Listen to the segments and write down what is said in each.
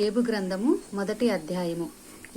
ఏబు గ్రంథము మొదటి అధ్యాయము.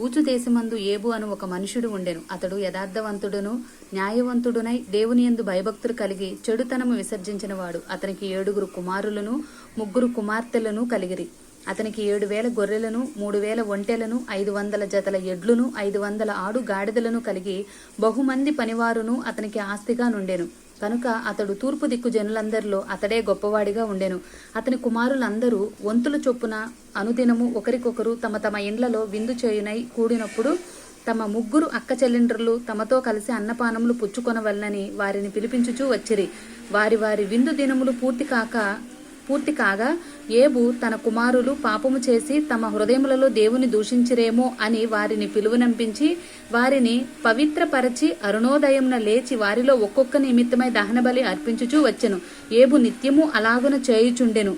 ఊచు దేశమందు ఏబు అను ఒక మనుషుడు ఉండెను. అతడు యథార్థవంతుడును న్యాయవంతుడునై దేవుని యందు భయభక్తులు కలిగి చెడుతనము విసర్జించిన వాడు. అతనికి ఏడుగురు కుమారులను ముగ్గురు కుమార్తెలను కలిగిరి. అతనికి ఏడు వేల గొర్రెలను మూడు వేల ఒంటెలను ఐదు వందల జతల ఎడ్లును ఐదు వందల ఆడు గాడిదలను కలిగి బహుమంది పనివారును అతనికి ఆస్తిగా నుండెను. కనుక అతడు తూర్పు దిక్కు జనులందరిలో అతడే గొప్పవాడిగా ఉండెను. అతని కుమారులందరూ వంతుల చొప్పున అనుదినము ఒకరికొకరు తమ తమ ఇండ్లలో విందు చేయునై కూడినప్పుడు తమ ముగ్గురు అక్క చెల్లెండ్రులు తమతో కలిసి అన్నపానములు పుచ్చుకొనవలనని వారిని పిలిపించుచూ వచ్చిరి. వారి వారి విందు దినములు పూర్తి కాక పూర్తి కాగా ఏబు తన కుమారులు పాపము చేసి తమ హృదయములలో దేవుని దూషించిరేమో అని వారిని పిలువనంపించి వారిని పవిత్రపరచి అరుణోదయంన లేచి వారిలో ఒక్కొక్క నిమిత్తమై దహనబలి అర్పించుచూ వచ్చెను. ఏబు నిత్యము అలాగున చేయుచుండెను.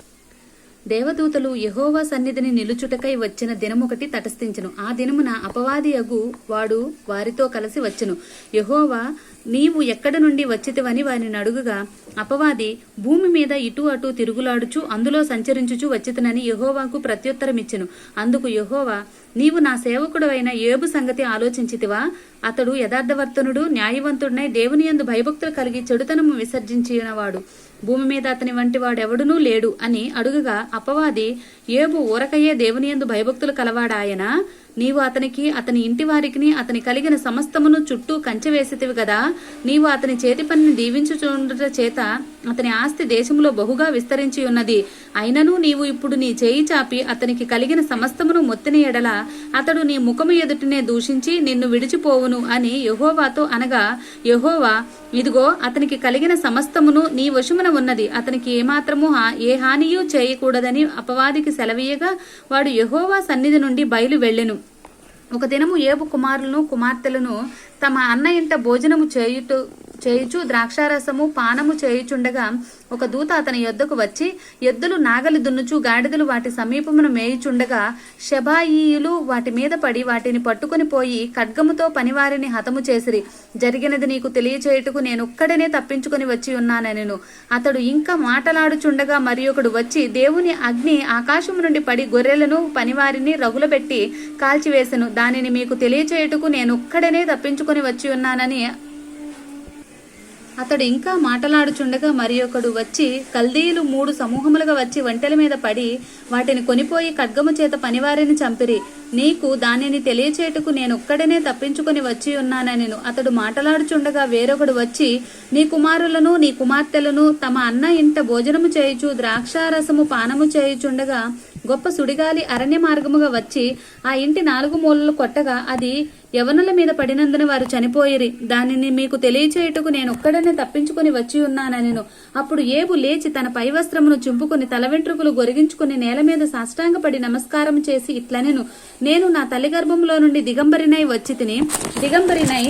దేవదూతలు యహోవా సన్నిధిని నిలుచుటకై వచ్చిన దినమొకటి తటస్థించెను. ఆ దినమున అపవాది అగు వాడు వారితో కలిసి వచ్చెను. యహోవా నీవు ఎక్కడ నుండి వచ్చితివని వారిని అడుగుగా అపవాది భూమి మీద ఇటు అటు తిరుగులాడుచు అందులో సంచరించుచు వచ్చితనని యహోవాకు ప్రత్యుత్తరమిచ్చెను. అందుకు యహోవా నీవు నా సేవకుడవైన ఏబు సంగతి ఆలోచించితివా? అతడు యథార్థవర్తనుడు న్యాయవంతుడినై దేవుని యందు భయభక్తులు కలిగి చెడుతనము విసర్జించినవాడు. భూమి మీద అతని వంటి వాడెవడునూ లేడు అని అడుగుగా అపవాది ఏబు ఊరకయ్యే దేవుని యందు భయభక్తులు కలవాడాయన? నీవు అతనికి అతని ఇంటి వారికి అతని కలిగిన సమస్తమును చుట్టూ కంచె వేసితివి కదా నీవు అతని చేతి పనిని దీవించుచుండట చేత అతని ఆస్తి దేశములో బహుగా విస్తరించి ఉన్నది. అయినను నీవు ఇప్పుడు నీ చేయి చాపి అతనికి కలిగిన సమస్తమును మొత్తిన ఎడల అతడు నీ ముఖము ఎదుటినే దూషించి నిన్ను విడిచిపోవును అని యహోవాతో అనగా యహోవా ఇదిగో అతనికి కలిగిన సమస్తమును నీ వశమున ఉన్నది. అతనికి ఏమాత్రము ఏ హానియూ చేయకూడదని అపవాదికి సెలవీయగా వాడు యహోవా సన్నిధి నుండి బయలు వెళ్ళెను. ఒక దినము ఏబు కుమారులను కుమార్తెలను తమ అన్న ఇంట భోజనము చేయుట చేయుచు ద్రాక్షారసము పానము చేయుచుండగా ఒక దూత అతని యొద్దకు వచ్చి ఎద్దులు నాగలి దున్నుచు గాడిదలు వాటి సమీపమును మేయుచుండగా శబాయియులు వాటి మీద పడి వాటిని పట్టుకొని పోయి ఖడ్గముతో పనివారిని హతము చేసిరి. జరిగినది నీకు తెలియచేయుటకు నేనొక్కడనే తప్పించుకొని వచ్చి ఉన్నానెను అతడు ఇంకా మాటలాడుచుండగా మరి ఒకడు వచ్చి దేవుని అగ్ని ఆకాశము నుండి పడి గొర్రెలను పనివారిని రగులబెట్టి కాల్చివేసెను. దానిని మీకు తెలియచేయుటకు నేనొక్కడనే తప్పించుకొని వచ్చి ఉన్నానని అతడు ఇంకా మాటలాడుచుండగా మరి ఒకడు వచ్చి కల్దీయులు మూడు సమూహములుగా వచ్చి వంటల మీద పడి వాటిని కొనిపోయి ఖడ్గము చేత పనివారిని చంపిరి. నీకు దానిని తెలియచేటుకు నేనొక్కడనే తప్పించుకొని వచ్చి ఉన్నానెను అతడు మాటలాడుచుండగా వేరొకడు వచ్చి నీ కుమారులను నీ కుమార్తెలను తమ అన్న ఇంట భోజనము చేయుచు ద్రాక్షారసము పానము చేయుచుండగా గొప్ప సుడిగాలి అరణ్య మార్గముగా వచ్చి ఆ ఇంటి నాలుగు మూలలు కొట్టగా అది యవనుల మీద పడినందున వారు చనిపోయిరి. దానిని మీకు తెలియచేయుటకు నేను ఒక్కడనే తప్పించుకొని వచ్చి ఉన్నానెను అప్పుడు ఏబు లేచి తన పై వస్త్రమును చింపుకొని తల వెంట్రుకలు గొరిగించుకుని నేల మీద సాష్టాంగపడి నమస్కారం చేసి ఇట్లనెను. నేను నా తల్లి గర్భంలో నుండి దిగంబరినై వచ్చి తిని దిగంబరినై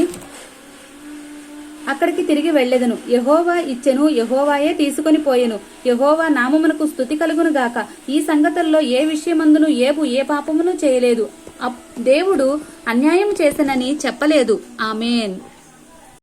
అక్కడికి తిరిగి వెళ్ళెదను. యహోవా ఇచ్చెను యహోవాయే తీసుకొని పోయెను. యహోవా నామమునకు స్థుతి కలుగును గాక. ఈ సంగతుల్లో ఏ విషయమందును ఏబు ఏ పాపమును చేయలేదు. అప్- దేవుడు అన్యాయం చేసనని చెప్పలేదు. ఆమెన్.